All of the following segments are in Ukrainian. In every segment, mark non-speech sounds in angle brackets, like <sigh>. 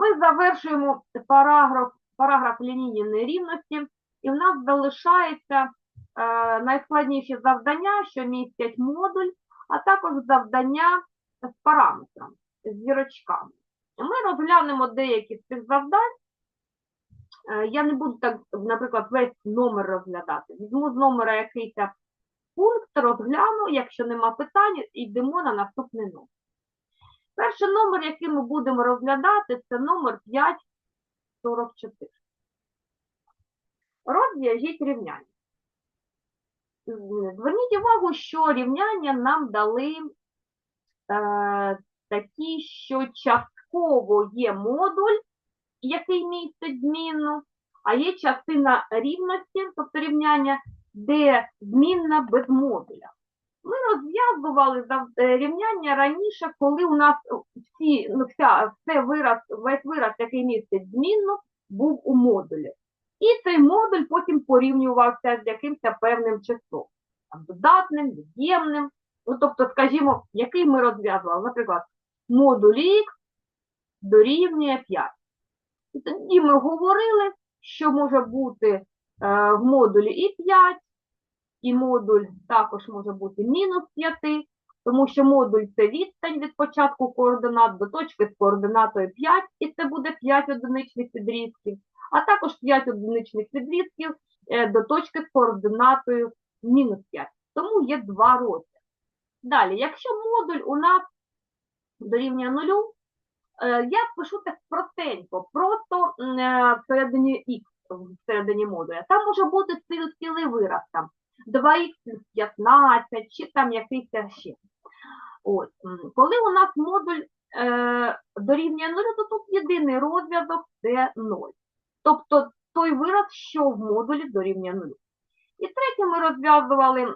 Ми завершуємо параграф, параграф лінійної нерівності, і в нас залишається е, найскладніші завдання, що містять модуль, а також завдання з параметрами, з зірочками. Ми розглянемо деякі з цих завдань. Е, Я не буду так, наприклад, весь номер розглядати. Візьму з номера якийсь пункт, розгляну, якщо нема питань, йдемо на наступний номер. Перший номер, який ми будемо розглядати, це номер 544. Розв'яжіть рівняння. Зверніть увагу, що рівняння нам дали е, такі, що частково є модуль, який містить змінну, а є частина рівності, тобто рівняння, де змінна без модуля. Ми розв'язували е, рівняння раніше, коли у нас всі, ну, вся, все вираз, весь вираз, який містить змінну, був у модулі. І цей модуль потім порівнювався з якимось певним числом, там, додатним, від'ємним. Ну, тобто, скажімо, який ми розв'язували, наприклад, модуль х дорівнює 5. І тоді ми говорили, що може бути е, в модулі і 5, і модуль також може бути мінус 5, тому що модуль це відстань від початку координат до точки з координатою 5, і це буде 5 одиничних відрізків, а також 5 одиничних відрізків е, до точки з координатою мінус 5. Тому є два розміри. Далі, якщо модуль у нас дорівнює нулю, е, я пишу так простенько, просто е, всередині х, всередині модуля. Там може бути цілий вираз там. 2х плюс 15, чи там якийсь ще. М, Коли у нас модуль е, дорівнює 0, то тут єдиний розв'язок це 0. Тобто той вираз, що в модулі дорівнює 0. І третє ми розв'язували,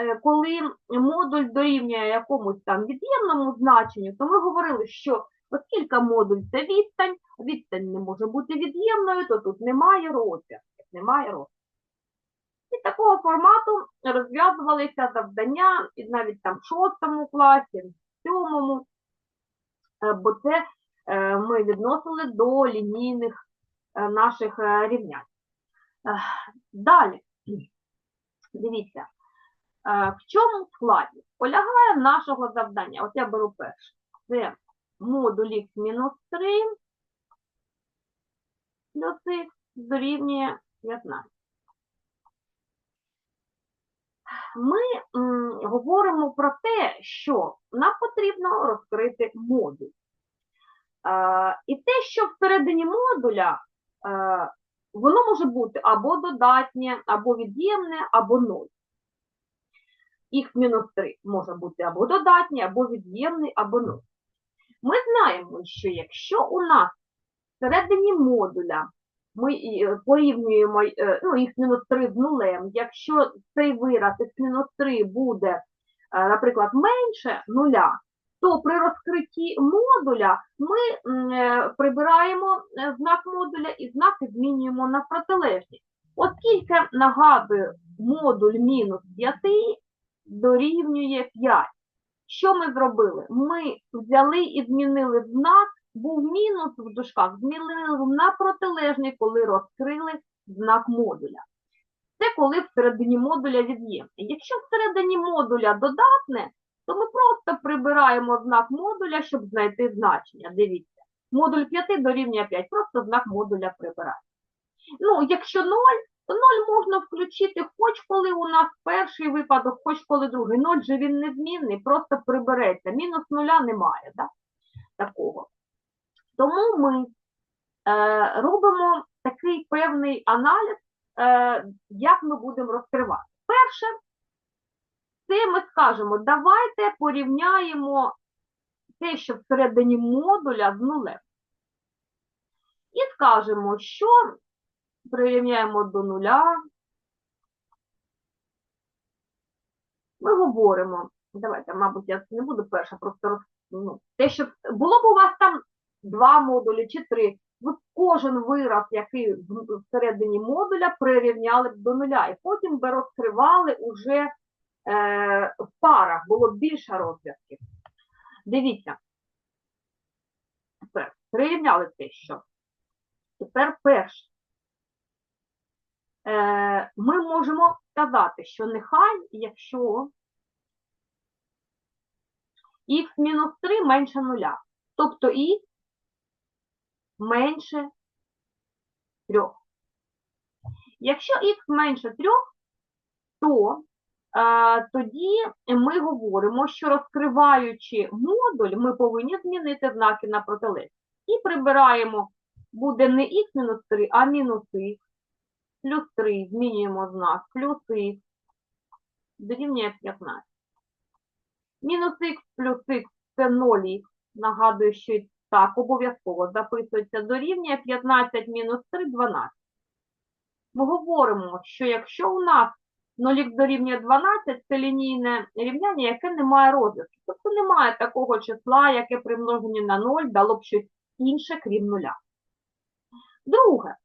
е, коли модуль дорівнює якомусь там від'ємному значенню, то ми говорили, що оскільки модуль це відстань, відстань не може бути від'ємною, то тут немає розв'язків, немає розв'язків. І такого формату розв'язувалися завдання і навіть там в шостому класі, в сьомому, е, бо це е, ми відносили до лінійних е, наших рівнянь. Далі, дивіться, в чому складність полягає нашого завдання. От я беру перше. Це модуль х мінус 3 плюс х дорівнює 15. Ми м, говоримо про те, що нам потрібно розкрити модуль. Е, і те, що всередині модуля, е, воно може бути або додатнє, або від'ємне, або 0. Х-3 може бути або додатнє, або від'ємний, або 0. Ми знаємо, що якщо у нас всередині модуля ми е, порівнюємо е, ну, х-3 з нулем, якщо цей вираз х-3 буде, е, наприклад, менше нуля, то при розкритті модуля ми прибираємо знак модуля і знаки змінюємо на протилежні. Оскільки, нагадую, модуль мінус 5 дорівнює 5. Що ми зробили? Ми взяли і змінили знак, був мінус в дужках, змінили на протилежний, коли розкрили знак модуля. Це коли всередині модуля від'ємне. Якщо всередині модуля додатне, то ми просто прибираємо знак модуля, щоб знайти значення. Дивіться, модуль 5 дорівнює 5, просто знак модуля прибираємо. Ну, якщо 0, то 0 можна включити хоч коли у нас перший випадок, хоч коли другий. 0 же він незмінний, просто прибереться. Мінус нуля немає да? такого. Тому ми е, робимо такий певний аналіз, е, як ми будемо розкривати. Перше, це ми скажемо, давайте порівняємо те, що всередині модуля з нулем. І скажемо, що прирівняємо до нуля. Ми говоримо, давайте, мабуть, я не буду перша, просто роз, ну, те, що було б у вас там два модулі чи три, ви кожен вираз, який всередині модуля, прирівняли б до нуля, і потім би розкривали уже е, в парах, було більше розв'язків. Дивіться. Тепер Прирівняли те, що. Тепер перше. Е, ми можемо сказати, що нехай, якщо х-3 менше нуля, тобто х менше 3. Якщо х менше 3, то е, тоді ми говоримо, що розкриваючи модуль, ми повинні змінити знаки на протилежність. І прибираємо, буде не х-3, а мінус х, плюс 3, змінюємо знак, плюс х, дорівнює 15. Мінус х плюс х це 0х. Нагадую, що так обов'язково записується дорівнює 15 мінус 3 – 12. Ми говоримо, що якщо у нас 0х дорівнює 12, це лінійне рівняння, яке не має розв'язку. Тобто немає такого числа, яке при множенні на 0 дало б щось інше, крім нуля. Друге.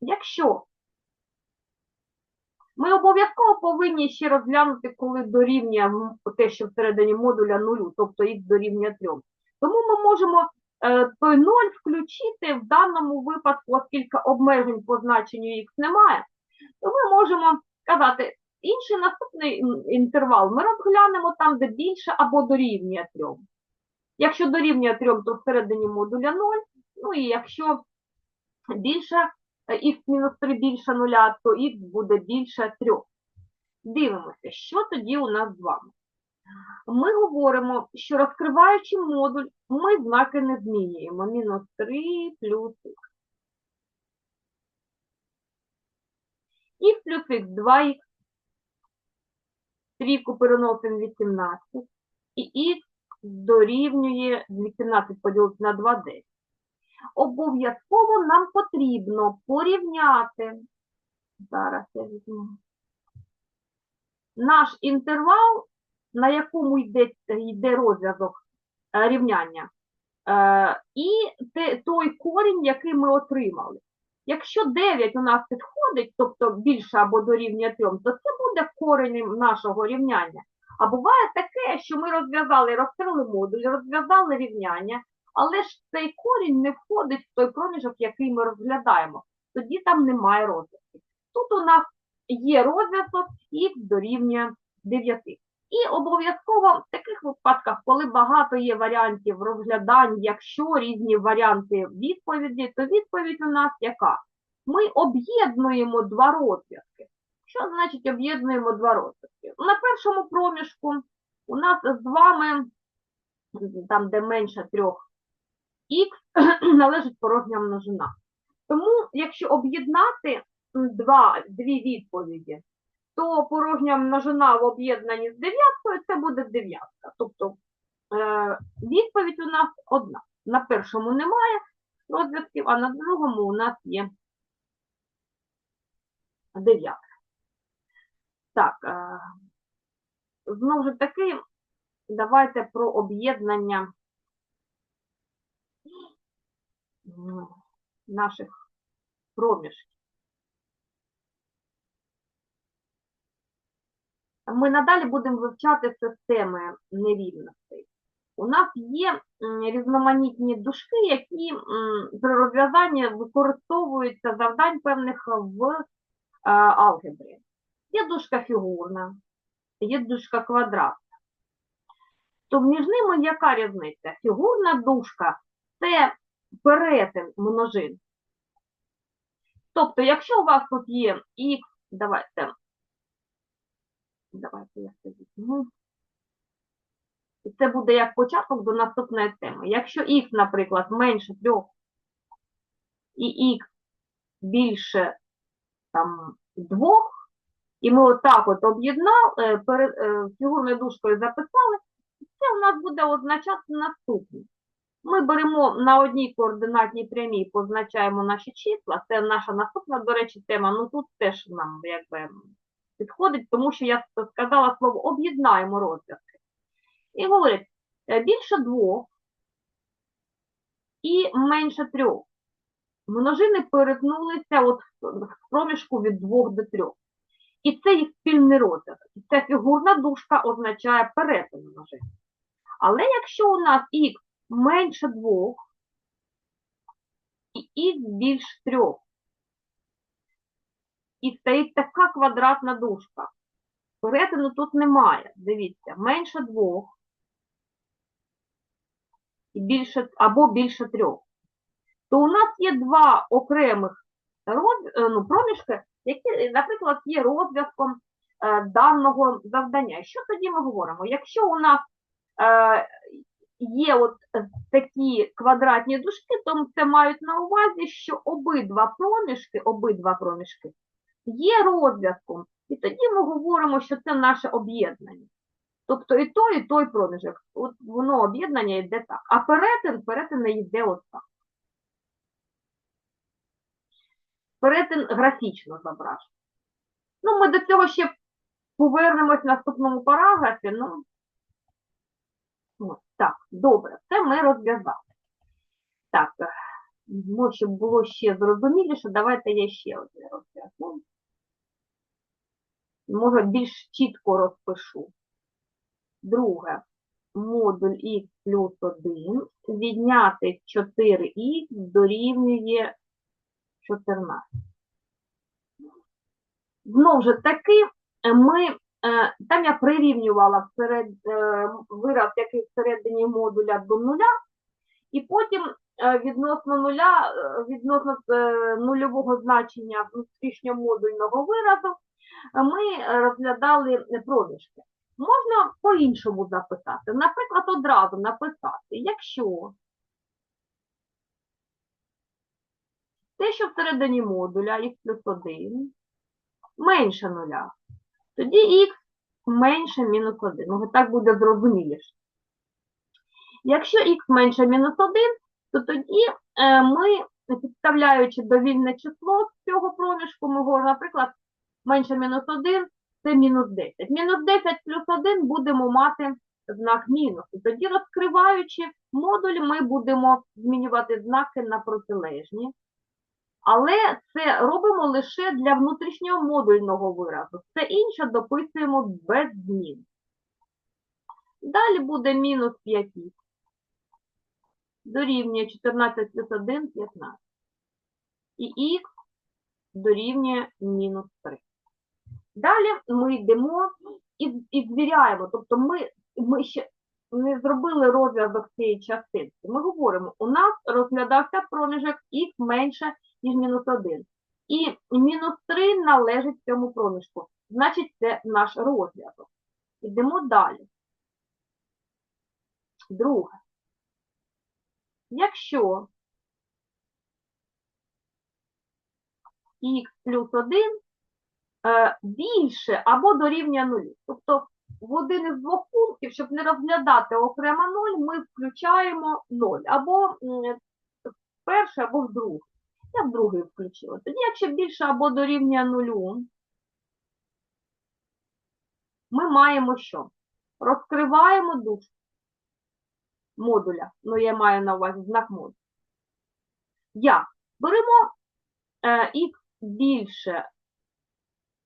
Якщо ми обов'язково повинні ще розглянути, коли дорівнює те, що всередині модуля нулю, тобто х дорівнює 3. Тому ми можемо е, той 0 включити в даному випадку, оскільки обмежень по значенню х немає, то ми можемо сказати, інший наступний інтервал ми розглянемо там, де більше або дорівнює 3. Якщо дорівнює 3, то всередині модуля 0, ну і якщо більше х-3 більше нуля, то х буде більше 3. Дивимося, що тоді у нас з вами. Ми говоримо, що розкриваючи модуль, ми знаки не змінюємо. Мінус 3 плюс х. Х плюс х 2х. Трійку переносимо 18. І х дорівнює 18 поділити на 2 – 10 обов'язково нам потрібно порівняти. Зараз я візьму. Наш інтервал, на якому йде, йде розв'язок е, рівняння, е, і той корінь, який ми отримали. Якщо 9 у нас підходить, тобто більше або дорівнює 3, то це буде коренем нашого рівняння. А буває таке, що ми розв'язали, розкрили модуль, розв'язали рівняння, але ж цей корінь не входить в той проміжок, який ми розглядаємо. Тоді там немає розв'язку. Тут у нас є розв'язок х дорівнює 9. І обов'язково в таких випадках, коли багато є варіантів розглядань, якщо різні варіанти відповіді, то відповідь у нас яка? Ми об'єднуємо два розв'язки. Що значить об'єднуємо два розв'язки? На першому проміжку у нас з вами, там де менше трьох х <clears throat> належить порожня множина. Тому, якщо об'єднати два, дві відповіді, то порожня множина в об'єднанні з дев'яткою це буде дев'ятка. Тобто е, відповідь у нас одна. На першому немає розв'язків, а на другому у нас є дев'ятка. Так, е, знову ж таки, давайте про об'єднання м, наших проміжків. Ми надалі будемо вивчати системи нерівностей. У нас є різноманітні дужки, які при розв'язанні використовуються завдань певних в е, алгебрі. Є дужка фігурна, є дужка квадратна. То між ними яка різниця? Фігурна дужка це перетин множин. Тобто, якщо у вас тут є х, давайте, давайте я це візьму. І це буде як початок до наступної теми. Якщо х, наприклад, менше 3 і х більше там, 2, і ми отак от об'єднали, е, е, фігурною дужкою записали, це у нас буде означати наступне. Ми беремо на одній координатній прямій, позначаємо наші числа. Це наша наступна, до речі, тема. Ну тут теж нам якби підходить, тому що я сказала слово об'єднаємо розв'язки. І говорить, е, більше двох і менше трьох. Множини перетнулися от в проміжку від 2 до 3. І це їх спільний розв'язок. І ця фігурна дужка означає перетин множин. Але якщо у нас х менше 2 і х більш 3, і стоїть така квадратна дужка, перетину тут немає. Дивіться, менше 2 і більше, або більше 3, то у нас є два окремих роз, е, ну, проміжки, які, наприклад, є розв'язком е, даного завдання. Що тоді ми говоримо? Якщо у нас е, є от е, такі квадратні дужки, то це мають на увазі, що обидва проміжки, обидва проміжки є розв'язком. І тоді ми говоримо, що це наше об'єднання. Тобто і той, і той проміжок. От воно об'єднання йде так. А перетин, перетин не йде от так. Перетин графічно зображений. Ну, ми до цього ще повернемось в наступному параграфі. Ну, от, так, добре, це ми розв'язали. Так, може, щоб було ще зрозуміліше, давайте я ще одне розв'язну. Може, більш чітко розпишу. Друге, модуль х плюс 1 відняти 4х дорівнює 14. Знову ж таки, ми, там я прирівнювала всеред, е, вираз, який всередині модуля до нуля, і потім е, відносно нуля, е, відносно е, нульового значення внутрішньомодульного виразу, е, ми розглядали проміжки. Можна по-іншому записати. Наприклад, одразу написати, якщо те, що всередині модуля х плюс 1 менше нуля, тоді х менше мінус 1. Ну, так буде зрозуміліше. Якщо х менше мінус 1, то тоді е, ми, підставляючи довільне число з цього проміжку, ми говоримо, наприклад, менше мінус 1 це мінус 10. Мінус 10 плюс 1 будемо мати знак мінус. І тоді, розкриваючи модуль, ми будемо змінювати знаки на протилежні. Але це робимо лише для внутрішнього модульного виразу. Все інше дописуємо без змін. Далі буде мінус 5 дорівнює 14 плюс 1 – 15. І х дорівнює мінус 3. Далі ми йдемо і, і звіряємо. Тобто ми, ми ще не зробили розв'язок цієї частинки. Ми говоримо, у нас розглядався проміжок х менше, ніж мінус 1. І мінус 3 належить цьому проміжку. Значить, це наш розв'язок. Йдемо далі. Друге. Якщо х плюс 1 е, більше або дорівнює нулю. Тобто в один із двох пунктів, щоб не розглядати окремо 0, ми включаємо 0. Або в перший, або в другий. Я в другий включила. Тоді, якщо більше або дорівнює нулю, ми маємо що? Розкриваємо душу модуля. Ну, я маю на увазі знак модуля. Як? Беремо е, х більше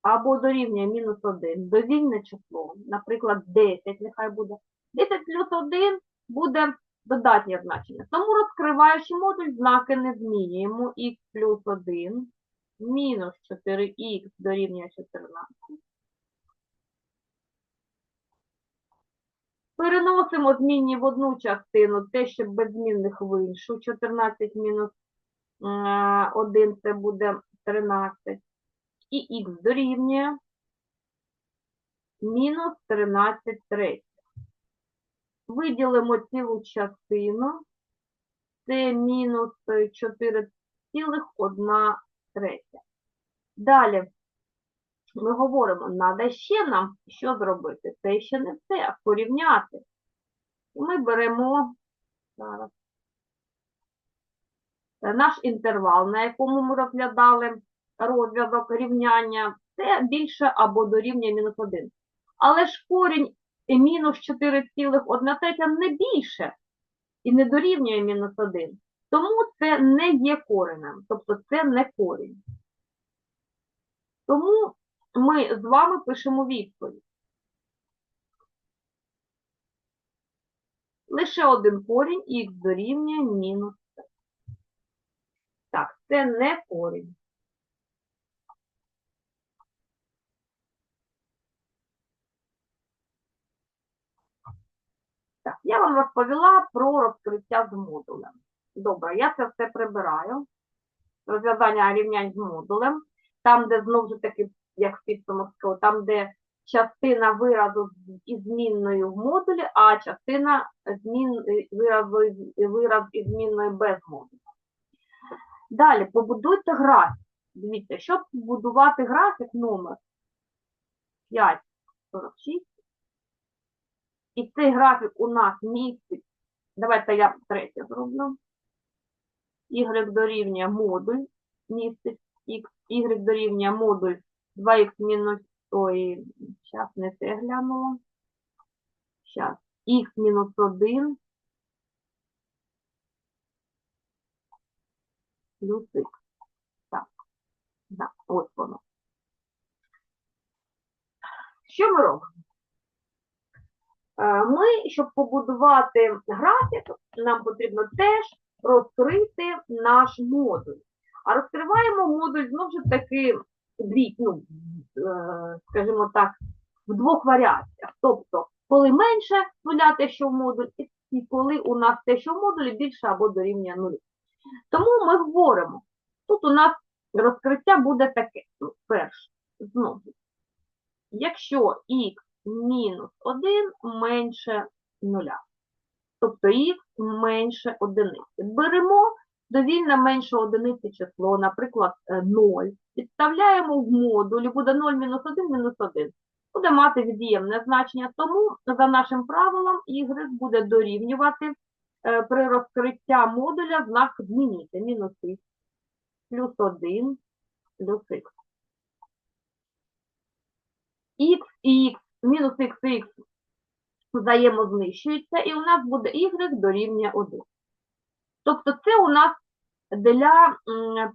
або дорівнює мінус 1, довільне число, наприклад, 10, нехай буде. 10 плюс 1 буде додатнє значення. Тому розкриваючи модуль, знаки не змінюємо. х плюс 1 мінус 4х дорівнює 14. Переносимо змінні в одну частину, те, що без змінних в іншу. 14 мінус 1 це буде 13. І х дорівнює мінус 13 третіх. Виділимо цілу частину. Це мінус 4,1 третя. Далі ми говоримо, треба ще нам що зробити? Це ще не все, а порівняти. І ми беремо зараз, наш інтервал, на якому ми розглядали розв'язок рівняння, це більше або дорівнює мінус 1. Але ж корінь і мінус 4,1 третя не більше і не дорівнює мінус 1. Тому це не є коренем, тобто це не корінь. Тому ми з вами пишемо відповідь. Лише один корінь, і х дорівнює мінус 3. Так, це не корінь. Так, я вам розповіла про розкриття з модулем. Добре, я це все прибираю. Розв'язання рівнянь з модулем. Там, де знову ж таки, як в підсумок там, де частина виразу із змінною в модулі, а частина змін, виразу, вираз із змінною без модуля. Далі, побудуйте графік. Дивіться, щоб побудувати графік номер 546, і цей графік у нас містить, давайте я третє зроблю. Y дорівнює модуль, містить X, Y дорівнює модуль 2х мінус, ой, зараз не те глянула. Зараз, Х мінус 1 плюс Х. Так, так, ось воно. Що ми робимо? Е, Ми, щоб побудувати графік, нам потрібно теж розкрити наш модуль. А розкриваємо модуль знову ж таки дві, ну, е, скажімо так, в двох варіаціях. Тобто, коли менше нуля те, що в модулі, і коли у нас те, що в модулі, більше або дорівнює нулю. Тому ми говоримо, тут у нас розкриття буде таке. Ну, перше, знову. Якщо х мінус 1 менше нуля. Тобто х менше одиниці. Беремо довільно менше одиниці число, наприклад, е, 0. Підставляємо в модулі, буде 0 мінус 1 мінус 1. Буде мати від'ємне значення, тому за нашим правилом y буде дорівнювати е, при розкриття модуля знак змінити. Мінус х плюс 1 плюс х. х і х, мінус х взаємознищуються, і у нас буде y дорівнює 1. Тобто це у нас для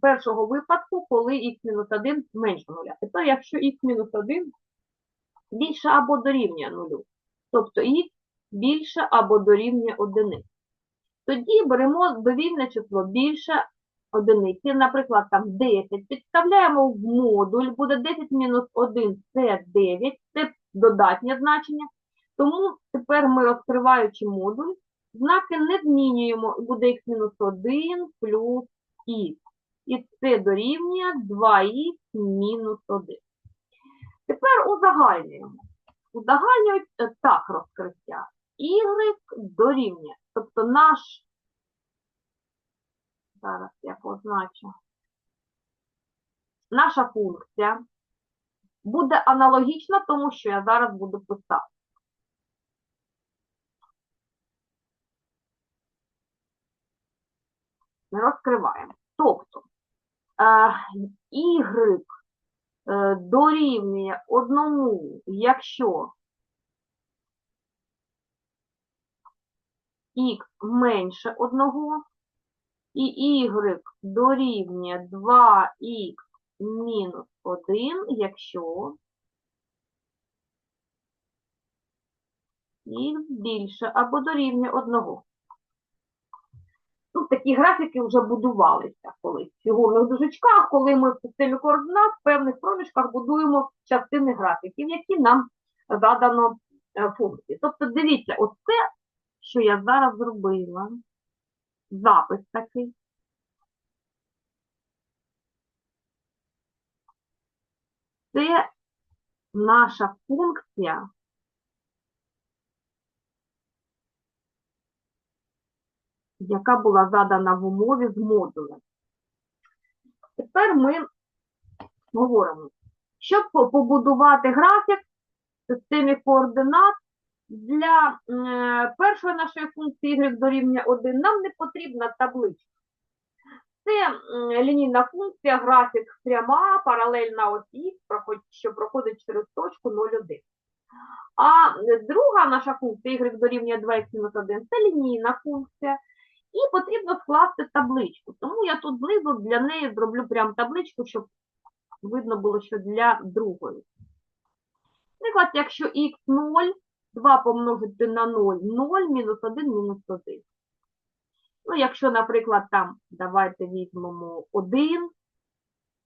першого випадку, коли х-1 менше нуля. Тепер, якщо х-1 більше або дорівнює нулю, тобто х більше або дорівнює 1, тоді беремо довільне число більше одиниці, наприклад, там 10, підставляємо в модуль, буде 10 мінус 1 це 9, це додатнє значення. Тому тепер ми, розкриваючи модуль, знаки не змінюємо, буде х-1 плюс х. І це дорівнює 2х мінус 1. Тепер узагальнюємо. Узагальнюють е, так розкриття. Y дорівнює. Тобто наш, зараз я позначу, наша функція буде аналогічна тому, що я зараз буду писати. Розкриваємо. Тобто е, y е, дорівнює одному, якщо х менше одного, і y дорівнює 2х мінус 1, якщо х більше або дорівнює 1. Ну, такі графіки вже будувалися колись в фігурних дужечках, коли ми в системі координат в певних проміжках будуємо частини графіків, які нам задано е, функції. Тобто, дивіться, оце, що я зараз зробила, запис такий. Це наша функція яка була задана в умові з модулем. Тепер ми говоримо, щоб побудувати графік в системі координат для е, першої нашої функції y дорівнює 1 нам не потрібна табличка. Це лінійна функція, графік пряма, паралельна осі, проход- що проходить через точку 0,1. А друга наша функція y дорівнює 2х-1 це лінійна функція. І потрібно скласти табличку. Тому я тут знизу для неї зроблю прям табличку, щоб видно було, що для другої. Наприклад, якщо х0 2 помножити на 0, 0, мінус 1, мінус 1. Ну, якщо, наприклад, там, давайте візьмемо 1,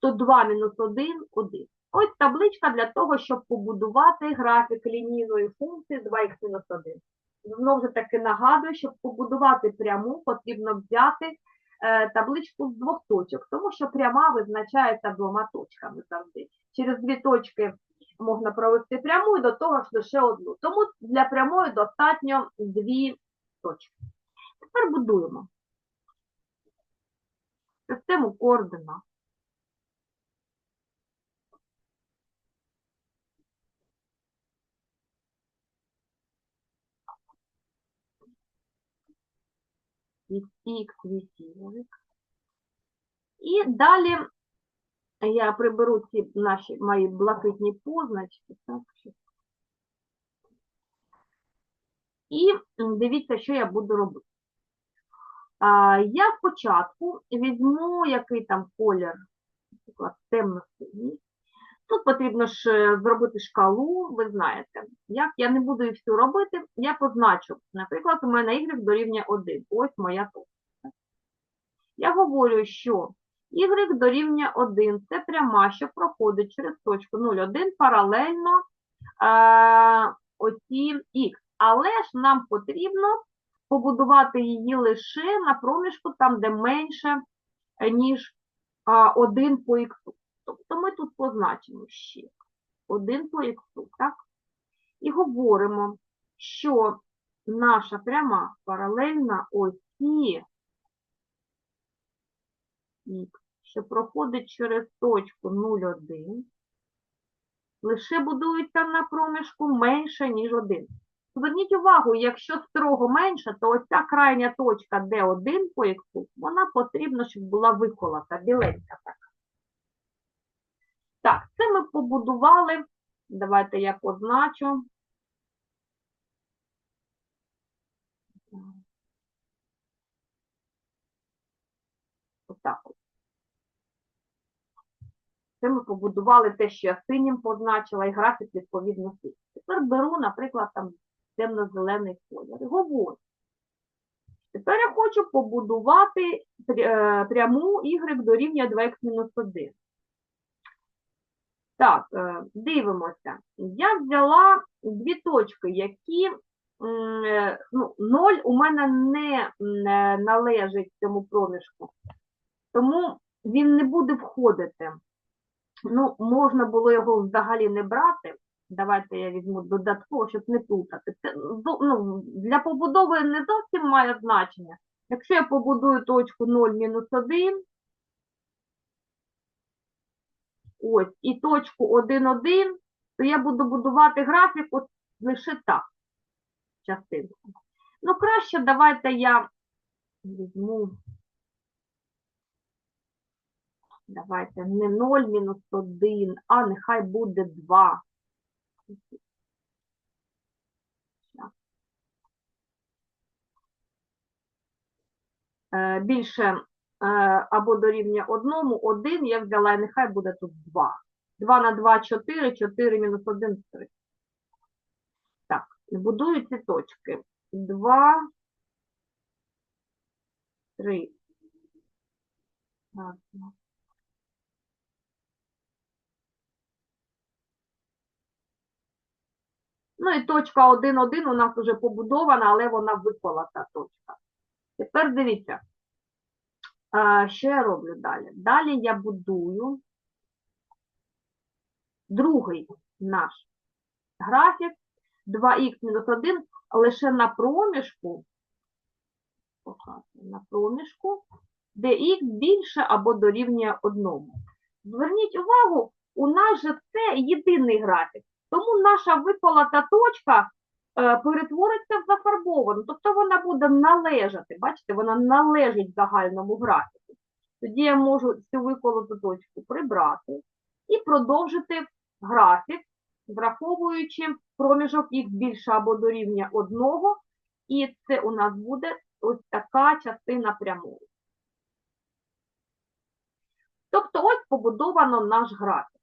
то 2 мінус 1 – 1. Ось табличка для того, щоб побудувати графік лінійної функції 2х мінус 1. Знову ж таки нагадую, щоб побудувати пряму, потрібно взяти е, табличку з двох точок, тому що пряма визначається двома точками завжди. Через дві точки можна провести пряму і до того ж лише одну. Тому для прямої достатньо дві точки. Тепер будуємо систему координат. від y. І далі я приберу ці наші мої блакитні позначки. Так. І дивіться, що я буду робити. Я спочатку візьму який там колір, наприклад, темно-синій. Тут потрібно ж е, зробити шкалу, ви знаєте. Як я не буду її всю робити, я позначу. Наприклад, у мене y дорівнює 1. Ось моя точка. Я говорю, що y дорівнює 1 – це пряма, що проходить через точку 0,1 паралельно е, оці х. Але ж нам потрібно побудувати її лише на проміжку, там, де менше, е, ніж 1 по х. Тобто ми тут позначимо ще 1 по х, так? І говоримо, що наша пряма паралельна осі х, що проходить через точку 0,1, лише будується на проміжку менше, ніж 1. Зверніть увагу, якщо строго менше, то оця крайня точка, де 1 по х, вона потрібна, щоб була виколота, біленька така. Так, це ми побудували. Давайте я позначу. Отак от. Це ми побудували те, що я синім позначила, і графік відповідно синій. Тепер беру, наприклад, там темно-зелений колір. Говорю. Тепер я хочу побудувати е, пряму y дорівнює 2х-1. Так, е, дивимося. Я взяла дві точки, які е, ну, 0 у мене не належить цьому проміжку, тому він не буде входити. Ну, можна було його взагалі не брати. Давайте я візьму додатково, щоб не плутати. Це, ну, для побудови не зовсім має значення. Якщо я побудую точку 0 мінус 1, ось, і точку 1, 1, то я буду будувати графік лише так, частинку. Ну, краще давайте я візьму, давайте не 0 мінус 1, а нехай буде 2. Е, Більше е, або дорівнює одному, 1 я взяла, і нехай буде тут 2. 2 на 2 – 4, 4 мінус 1 – 3. Так, будую ці точки. 2, 3. Ладно. Ну і точка 1, 1 у нас вже побудована, але вона виколота точка. Тепер дивіться, що я роблю далі? Далі я будую другий наш графік 2х мінус 1 лише на проміжку, на проміжку, де х більше або дорівнює 1. Зверніть увагу, у нас же це єдиний графік, тому наша виколота точка е, перетвориться в зафарбовану, тобто вона буде належати, бачите, вона належить загальному графіку. Тоді я можу цю виколоту точку прибрати і продовжити графік, враховуючи проміжок х більше або дорівнює 1, і це у нас буде ось така частина прямої. Тобто ось побудовано наш графік.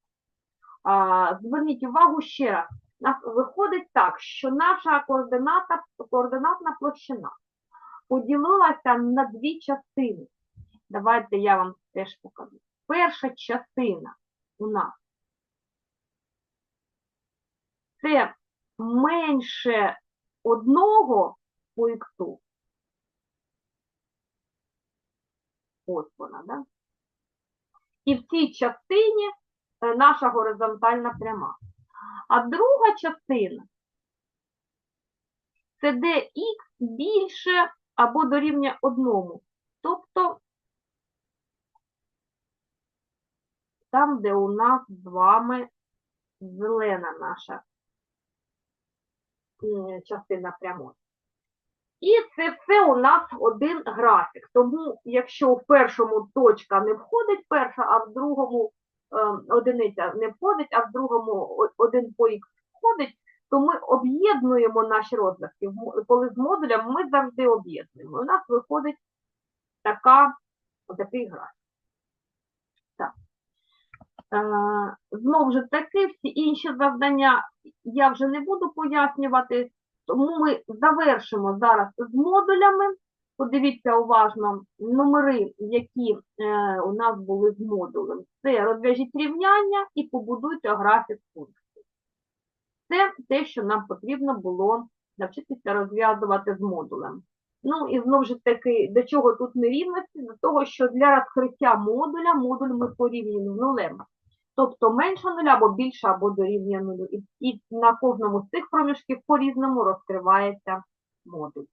Зверніть увагу ще раз, нас виходить так, що наша координата, координатна площина поділилася на дві частини. Давайте я вам теж покажу. Перша частина у нас це менше одного по іксу. Ось вона, да? І в цій частині наша горизонтальна пряма. А друга частина це де х більше або дорівнює одному. Тобто там, де у нас з вами зелена наша частина прямої. І це все у нас один графік. Тому, якщо в першому точка не входить перша, а в другому е, одиниця не входить, а в другому один по х входить, то ми об'єднуємо наші розвитки. Коли з модулем ми завжди об'єднуємо. У нас виходить така, такий графік. Е, Знову ж таки, всі інші завдання я вже не буду пояснювати, тому ми завершимо зараз з модулями. Подивіться уважно номери, які е, у нас були з модулем. Це розв'яжіть рівняння і побудуйте графік функцій. Це те, що нам потрібно було навчитися розв'язувати з модулем. Ну і знову ж таки, до чого тут нерівності? До того, що для розкриття модуля модуль ми порівнюємо з нулем. Тобто менше нуля або більше, або дорівнює нулю. І на кожному з цих проміжків по-різному розкривається модуль.